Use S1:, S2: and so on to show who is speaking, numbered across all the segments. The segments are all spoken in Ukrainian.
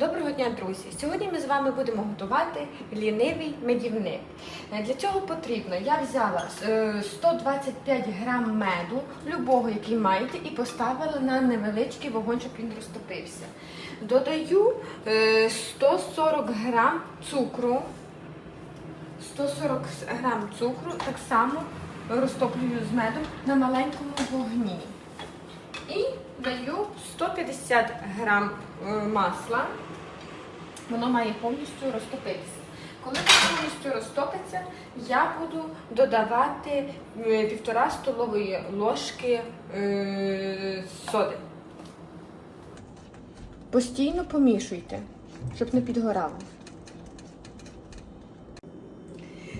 S1: Доброго дня, друзі! Сьогодні ми з вами будемо готувати лінивий медівник. Е, Для цього потрібно, я взяла е, 125 грам меду, любого, який маєте, і поставила на невеличкий вогонь, щоб він розтопився. Додаю е, 140 грам цукру. 140 грам цукру так само розтоплюю з медом на маленькому вогні. І даю 150 грам е, масла. Воно має повністю розтопитися. Коли воно повністю розтопиться, я буду додавати е, півтора столової ложки е, соди. Постійно помішуйте, щоб не підгорало.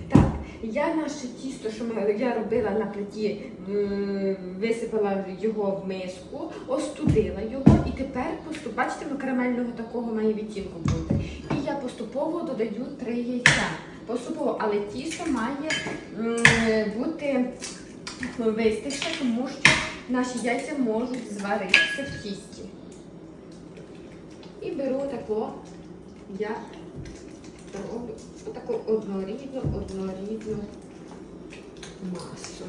S1: Так, я наше тісто, що я робила на плиті, висипала його в миску, остудила його і тепер бачите, ми карамельного такого має відтінку бути. І я поступово додаю три яйця. Поступово, але тісто має бути вистигше, тому що наші яйця можуть зваритися в тісті. І беру тако, я роблю таку однорідну, однорідну масу.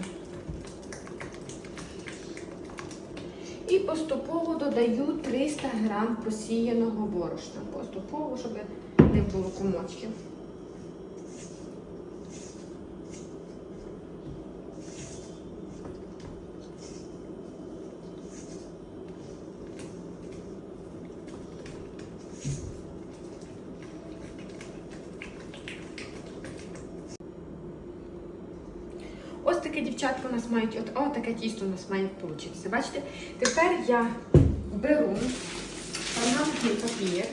S1: І поступово додаю 300 грам просіяного борошна. Поступово, щоб не було комочків. Ось таке дівчатка у нас мають, от о, таке тісто у нас має вийти. Бачите? Тепер я беру пергаментний папір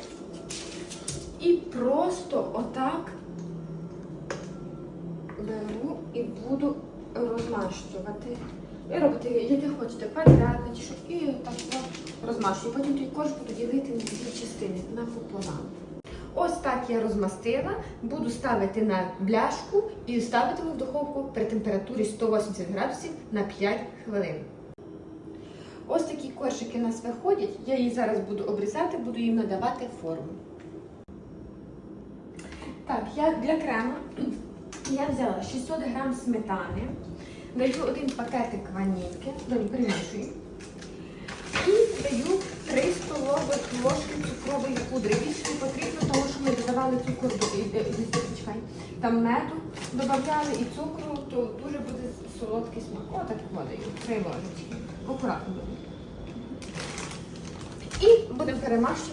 S1: і просто отак беру і буду розмащувати. Ви робите, як хочете, квадратні, щоб і так розмащую. Потім той корж буду ділити на дві частини, на пополам. Ось так я розмастила, буду ставити на бляшку і ставитиму в духовку при температурі 180 градусів на 5 хвилин. Ось такі коржики у нас виходять. Я її зараз буду обрізати, буду їм надавати форму. Так, я для крему я взяла 600 грам сметани, даю один пакетик ванільки, даю перемішую. І даю 3 столових ложки цукрової пудри. Більше не потрібно, тому що ми додавали цукор, до- і- і- і- чекай, там меду додавали і цукру, то дуже буде солодкий смак. Отак даю, 3 ложечки. Акуратно. І будемо перемащувати